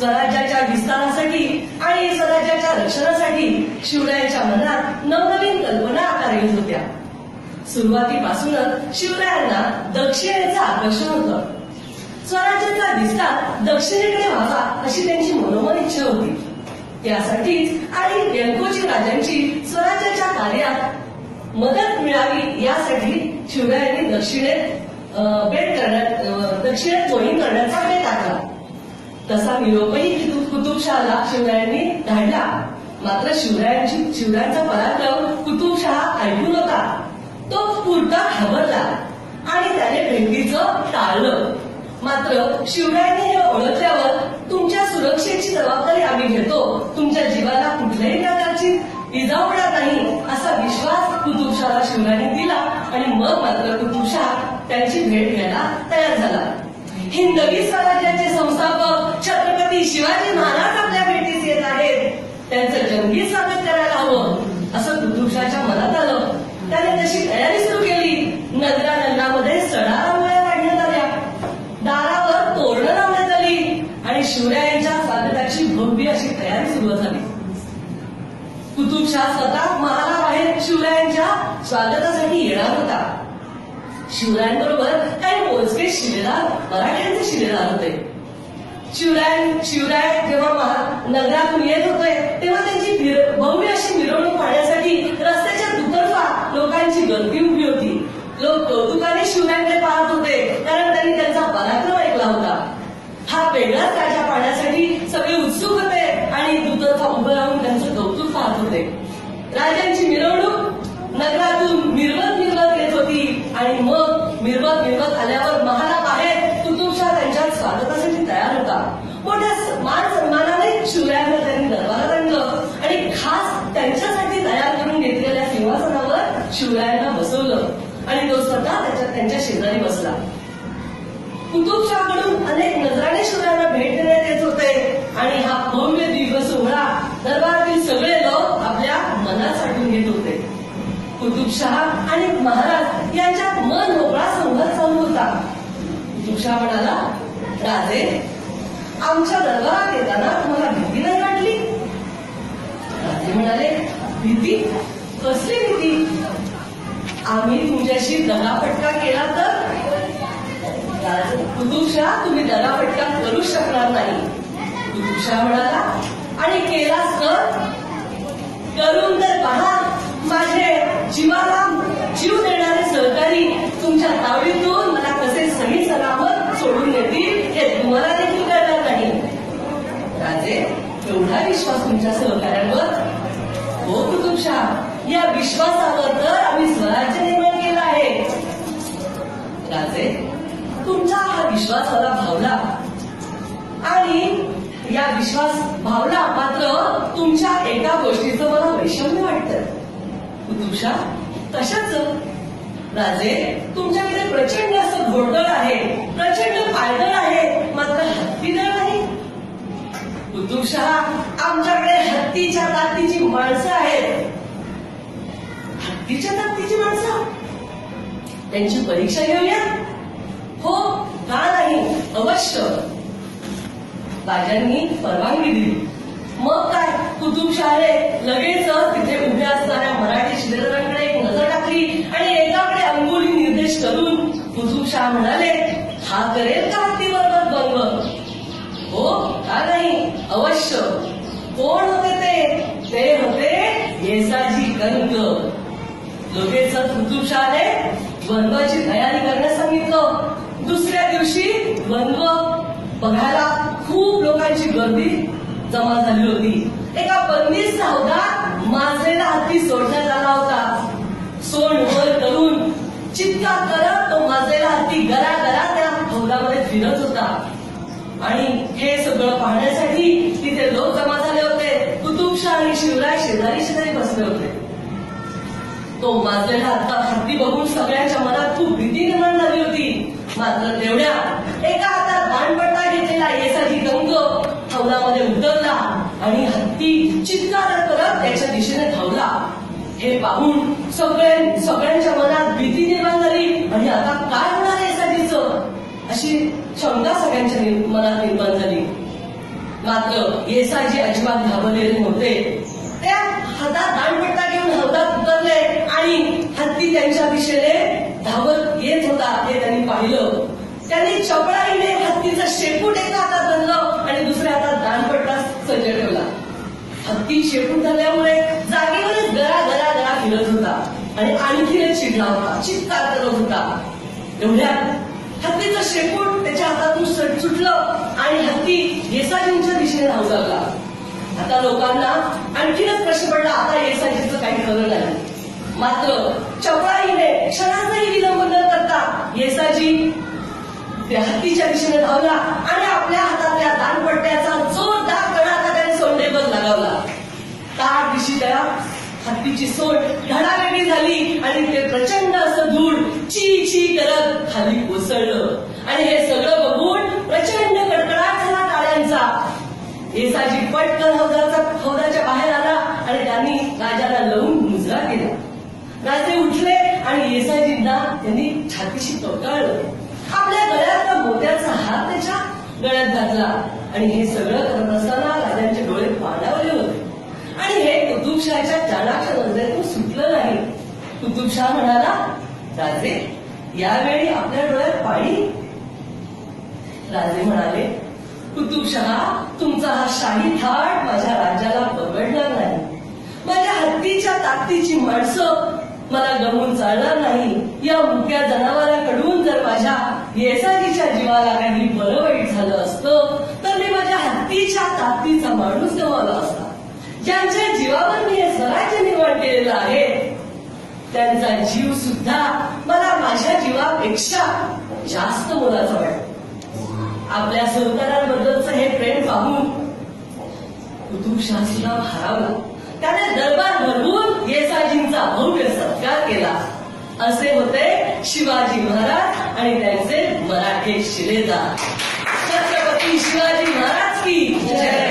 स्वराज्याच्या विस्तारासाठी आणि स्वराज्याच्या रक्षणासाठी शिवरायांच्या मनात नवनवीन कल्पना आकार येत होत्या. सुरुवातीपासूनच शिवरायांना दक्षिणेचं आकर्षण होतं. स्वराज्याचा विस्तार दक्षिणेकडे व्हावा अशी त्यांची मनोमन इच्छा होती. त्यासाठीच आणि व्यंकोजी राजांची स्वराज्याच्या कार्यात मदत मिळावी यासाठी शिवरायांनी दक्षिणेत बेट करण्यात दक्षिणेत मोहीम करण्याचा बेत आखला तसा निरोपही कुतुब- कुतुबशहाला शिवरायांनी धाडला. मात्र शिवरायांची शिवरायांचा पराक्रम कुतुबशहा ऐकू नका तो पुरता घाबरला आणि त्याने भेटीचं टाळलं. मात्र शिवरायांनी हे ओळखल्यावर तुमच्या सुरक्षेची जबाबदारी आम्ही घेतो. तुमच्या जीवाला कुठल्याही प्रकारची इजा होणार नाही असा विश्वास कुतुबशहाला शिवरायांनी दिला. आणि मग मात्र कुतुबशाह त्यांची भेट घ्यायला तयार झाला. हिंदवी स्वराज्याचे संस्थापक शिवाजी महाराज आपल्या भेटीस येत आहेत. त्यांचं जंगी स्वागत करायला हवं. असं कुतुबशाच्या मनात आलं. त्याने तशी तयारी सुरू केली. नगरा नगरामध्ये सडा रांगोळ्या काढण्यात आल्या. दारावर तोरणं लावण्यात आली. आणि शिवरायांच्या स्वागताची भव्य अशी तयारी सुरू झाली. कुतुबशाह स्वतः महालाबाहेर शिवरायांच्या स्वागतासाठी येणार होता. शिवरायांबरोबर काही मोजके शिलेदार मराठ्यांचे शिलेदार होते. शिवराय शिवराय जेव्हा नगरातून येत होते तेव्हा त्यांची भव्य अशी मिरवणूक पाहण्यासाठी रस्त्याच्या दुतर्फा लोकांची गर्दी उभी होती. लोक कौतुकाने शिवरायांकडे पाहत होते कारण त्यांनी त्यांचा पराक्रम ऐकला होता. हा वेगळाच राजा पाहण्यासाठी सगळे उत्सुक होते आणि दुतर्फा उभं राहून त्यांचं कौतुक पाहत होते. राजांची मिरवणूक नगरातून मिरवत मिरवत येत होती आणि मग मिरवत मिरवत आल्यावर महाला बाहेर त्यांच्या स्वागतासाठी तयार होता. मोठ्या मान सन्मानाने शिवरायांना त्यांनी दरबारात आणलं आणि खास त्यांच्यासाठी तयार करून घेतलेल्या सिंहासनावर शिवरायांना बसवलं. आणि तो स्वतः त्याच्या त्यांच्या शेजारी बसला. कुतुबशाहकडून अनेक नजराने शिवरायांना भेट देण्यात येत होते. आणि हा भव्य दिव्य सोहळा दरबारातील सगळे लोक आपल्या मनात साठवून घेत होते. कुतुबशाह आणि महाराज यांच्यात मन मोकळा संघर्ष चालू होता. कुतुबशाह म्हणाला राजे आमच्या दरबारात येताना तुम्हाला भीती नाही वाटली? राजे म्हणाले भीती? कसली भीती? आम्ही तुमच्याशी दगाफटका केला तर? राज- कुतुबशाह तुम्ही दगाफटका करू शकणार नाही. कुतुबशाह म्हणाला आणि केलास तर? करून तर पहा माझे जीवाला जीव देणारे सहकारी तुमच्या तावडीतून विश्वासावर तर आम्ही स्वराज्य निर्माण केलं आहे. राजे तुमचा हा विश्वास मला भावला. आणि या विश्वास भावला मात्र तुमच्या एका गोष्टीचं मला वैषम्य वाटतं. कुतुबशा तशाच. राजे तुमच्याकडे प्रचंड असं घोडदळ आहे प्रचंड पायदळ आहे मात्र हत्तीदळ नाही. कुतुबशहा आमच्याकडे हत्तीच्या जातीची माणसं आहेत. हत्तीच्या ताकदीची माणसं. त्यांची परीक्षा घेऊया. हो का नाही? अवश्य. राजांनी परवानगी दिली. मग काय? कुतुबशाहे लगेच तिथे उभ्या असणाऱ्या मराठी शिलेदारांकडे एक नजर टाकली आणि एकाकडे अंगुली निर्देश करून कुतुबशाह म्हणाले हा करेल का हत्तीबरोबर बंग हो का नाही? अवश्य. कोण होते ते? ते होते येसाजी कंक लगेच कुतुबशाहने वनवाची तयारी करण्यास सांगितलं. दुसऱ्या दिवशी वनव बघायला खूप लोकांची गर्दी जमा झाली होती. एका बंदिस्त हौदात माजलेला हत्ती सोडण्यात आला होता. सोंड वर करून चित्ता करत तो माजलेला हत्ती गरा गरा त्या हौदामध्ये फिरत होता. आणि हे सगळं पाहण्यासाठी तिथे लोक जमा झाले होते. कुतुबशाह आणि शिवराय शेजारी शेजारी बसले होते. तो माजलेला हाता हत्ती बघून सगळ्यांच्या मनात खूप भीती निर्माण झाली होती. मात्र तेवढ्या एका हातात बाणपट्टा घेतलेला येसाची दंग हौदामध्ये उतरला आणि हत्ती चित्कार करत त्याच्या दिशेने धावला. हे पाहून सगळे सगळ्यांच्या मनात भीती निर्माण झाली. आणि आता काय होणार आहे येसाजीचं? अशी शंका सगळ्यांच्या मनात निर्माण झाली. मात्र येसाजी अजिबात घाबरलेले नव्हते. त्या हातात दांडपट्टा घेऊन हौदात उतरले आणि हत्ती त्यांच्या दिशेने धावत येत होता हे त्यांनी पाहिलं. त्यांनी चपळाईने हत्तीचं शेपूट एका हातात धरलं आणि दुसऱ्या हातात दानपट्टा सज्ज ठेवला. हत्ती शेपूट झाल्यामुळे जागेवरच गळा गळा गळा फिरत होता आणि आणखीन चिडला होता चित्कार करत होता. एवढ्यात हत्तीचं शेपूट त्याच्या हातातून सुटलं आणि हत्ती येसाजींच्या दिशेने धावू लागला. आता लोकांना आणखीनच प्रश्न पडला आता येसाजीचं काही खरं नाही. मात्र चपळाईने क्षणाचाही विलंब न करता येसाजी त्या हत्तीच्या दिशेने धावला आणि आपल्या हातातल्या दानपट्ट्याचा जोरदार कडाचा त्याने सोंडेवर लगावला. ताट दिशी त्या हत्तीची सोंड धडावेगळी झाली आणि ते प्रचंड असं धूळ ची ची करत खाली कोसळलं. आणि हे सगळं बघून प्रचंड कडकडाट झाला टाळ्यांचा येसाजी पटकन हौदाचा हौदाच्या बाहेर आला आणि त्यांनी राजाला लावून मुजरा केला राजे उठले आणि येसाजींना त्यांनी छातीशी टोकाळलं आपल्या गळ्यातला मोत्याचा हात त्याच्या गळ्यात घातला आणि हे सगळं करत असताना राजांचे डोळे पाडावले होते. आणि हे कुतुबशहाच्या चाणाच्या नजरेतून सुटलं नाही. कुतुबशाह म्हणाला राजे यावेळी आपल्या डोळ्यात पाणी? राजे म्हणाले कुतुबशहा तुमचा हा शाही थाट माझ्या राज्याला परवडणार नाही. माझ्या हत्तीच्या ताकदीची माणसं मला गमून चालणार नाही. या मुक्या जनावराकडून जर माझ्या येसाजीच्या जीवाला काही बरं वाईट झालं असतं तर मी माझ्या हत्तीच्या ताकदीचा माणूस गमावला असता. ज्यांच्या जीवावर मी हे स्वराज्य निर्माण केलेलं आहे त्यांचा जीव सुद्धा मला माझ्या जीवापेक्षा जास्त मोलाचा वाटतो. आपल्या सहकारांबद्दलचं हे प्रेम पाहून कुतुबशाह सुद्धा भारावला असे होते शिवाजी महाराज आणि त्यांचे मराठी शिलेदार. छत्रपती शिवाजी महाराज की जय.